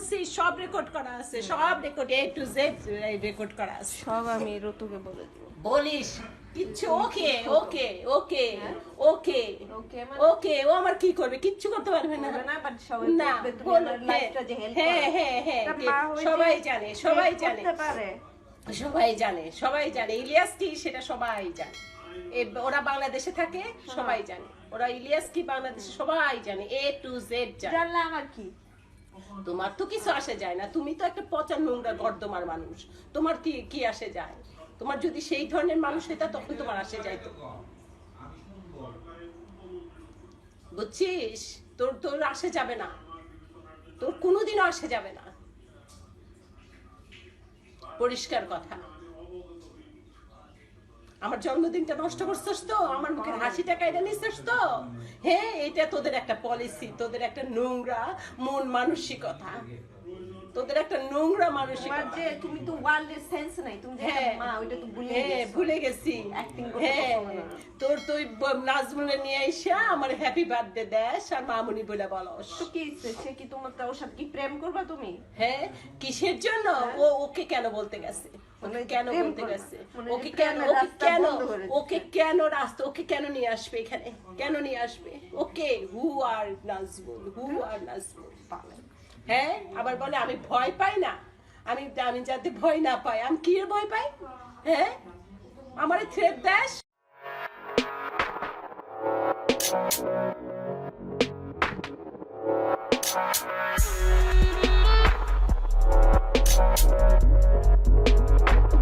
বলছি সব রেকর্ড করা আছে সব record A to Z record করা আছে। সব আমি ঋতুকে বলে দিব। বলিস কিচ্ছু ওকে ওকে ওকে ওকে ওকে মানে ও আমার কি করবে কিচ্ছু করতে পারবে না। না হ্যাঁ হ্যাঁ হ্যাঁ হ্যাঁ হয়ে সবাই জানে সবাই জানে। সবাই জানে সবাই জানে ইলিয়াস কি সেটা সবাই জানে। ওরা বাংলাদেশে থাকে হ্যাঁ। সবাই জানে। ওরা ইলিয়াস কি বাংলাদেশে সবাই জানে এ টু জেড জানে। জানলে আমার কি? তোমার তো কিছু আসে যায় না। তুমি তো একটা পচা নোংরা গর্দমার মানুষ। তোমার কি কি আসে যায়? তোমার যদি সেই ধরনের মানুষ হইতা, তখন তোমার আসে যায় তো। বুঝছিস? তোর তোর আসে যাবে না। তোর কোনোদিনও আসে যাবে না। পরিষ্কার কথা। আমার জন্মদিনটা নষ্ট করছিস তো? আমার মুখের হাসিটা কাইটা নিছিস তো? হ্যাঁ এটা তোদের একটা পলিসি তোদের একটা নোংরা মন মানসিকতা। তোদের একটা নোংরা মানসিকতা। যে তুমি তো ওয়ার্ল্ডের সেন্স নাই তুমি যে হ্যাঁ। মা ওইটা তো ভুলে হ্যাঁ ভুলে গেছি। Acting করতে হ্যাঁ। তোর তুই নাজমুলে নিয়ে আইসা আমার হ্যাপি বার্থডে দেশ আর মামুনি বলে বলো তো কি? সে কি তোমার ওর সাথে কি প্রেম করবা তুমি? হ্যাঁ কিসের জন্য? ও ওকে কেন বলতে গেছে? ওকে কেন বলতে গেছে? ওকে কেন ওকে কেন। ওকে কেন রাস্তা ওকে কেন নিয়ে আসবে এখানে? কেন নিয়ে আসবে? ওকে হু আর নাজমুল হু আর নাজমুল হ্যাঁ আবার বলে আমি ভয় পাই না। আমি আমি যাতে ভয় না পাই। আমি কি ভয় পাই? হ্যাঁ? আমার থ্রেড দেশ Thank you.